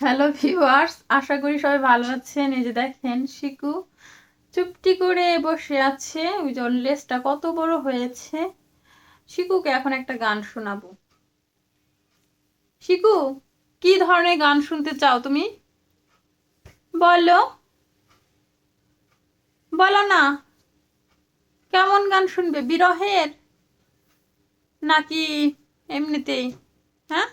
Hello viewers আশা করি সবাই ভালো আছেন। এই যে দেখেন, শিকু চুপটি করে বসে আছে। ওই যে লেসটা কত বড় হয়েছে। শিকুকে এখন একটা গান শোনাবো। শিকু, কি ধরনের গান শুনতে চাও তুমি? বলো। বলো না। কেমন গান শুনবে? বিরহের? নাকি এমনিতেই? হ্যাঁ?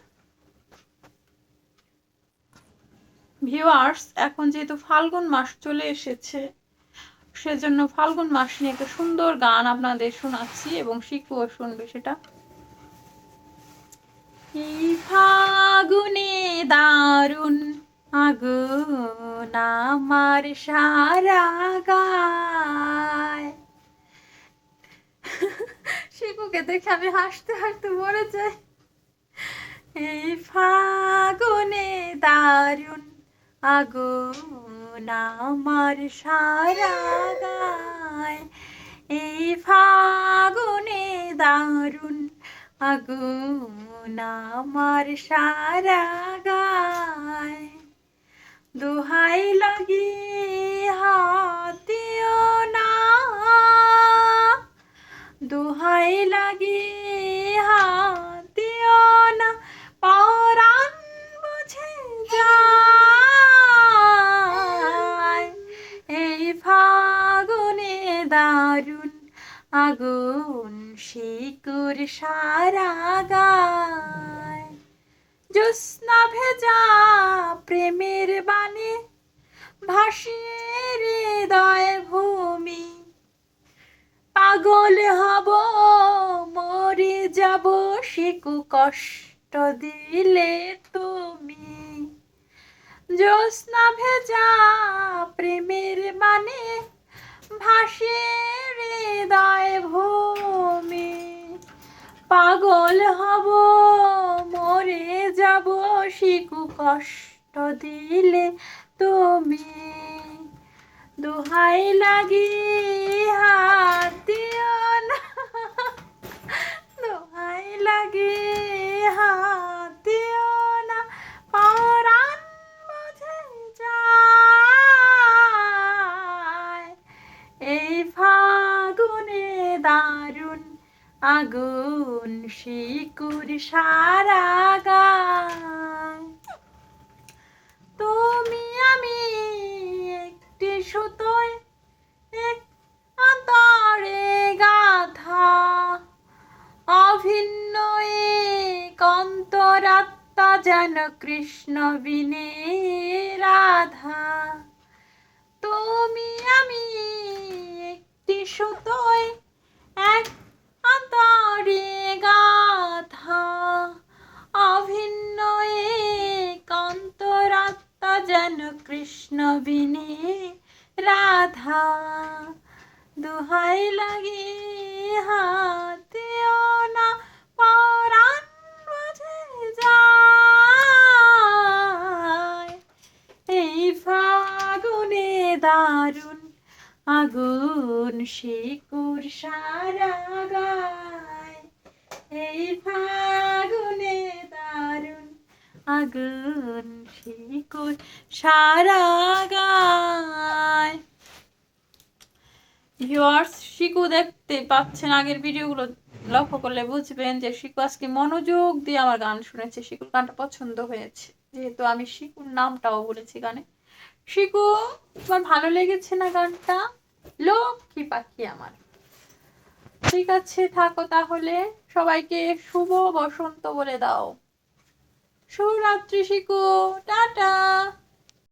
ভিউয়ার্স এখন যেহেতু ফাল্গুন মাস চলে এসেছে, সেজন্য ফাল্গুন মাস নিয়ে একটা সুন্দর গান আপনাদের শোনাচ্ছি এবং শিখুও শুনবে সেটা। ফাগুনে দারুণ আগুন আমার সারা গায়। শিকুকে দেখে আমি হাসতে হাসতে মরে যাই। এই ফাগুনে দারুণ আগুন আমার সারা গায়। এই ফাগুনে দারুণ আগুন আমার সারা গায়। দোহাই লাগি হাতিও দারুণ আগুন শিকুর সারা গায় জ্যোৎস্না ভেজা প্রেমের বাণী ভাসিয়ে হৃদয় ভূমি পাগল হব, মরে যাব, শিকু কষ্ট দিলে তুমি। জ্যোৎস্না ভেজা প্রেমের মানে ভাসে হৃদয় ভূমি। পাগল হব মরে যাব শিকু কষ্ট দিলে তুমি। দোহাই লাগি আগুন শিকুর সারা গায়। তুমি আমি একটি সুতোয় এক অন্তরে গাথা অভিন্ন এক অন্তরাত্মা যেন কৃষ্ণ বিনে রাধা। তুমি আমি একটি সুতোয় যেন কৃষ্ণ বিনে রাধা। দোহাই লাগে হাতেও না পরাণ বুঝে এই ফাগুনে দারুণ আগুন শিকুর সারা গায়। এই ফাগুনে দারুণ আগুন শিকুর সারা গায়। ভিউয়ার্স শিকু দেখতে পাচ্ছেন আগের ভিডিওগুলো। লক্ষ্য করলে বুঝবেন যে শিকু আজকে মনোযোগ দিয়ে আমার গান শুনেছে। শিকুর গানটা পছন্দ হয়েছে। যেহেতু আমি শিকুর নামটাও বলেছি গানে। শিকু, তোমার ভালো লেগেছে না গানটা? লক্ষ্মী পাখি আমার। ঠিক আছে, থাকো তাহলে। সবাইকে শুভ বসন্ত বলে দাও। শুভরাত্রি শিকু। টাটা।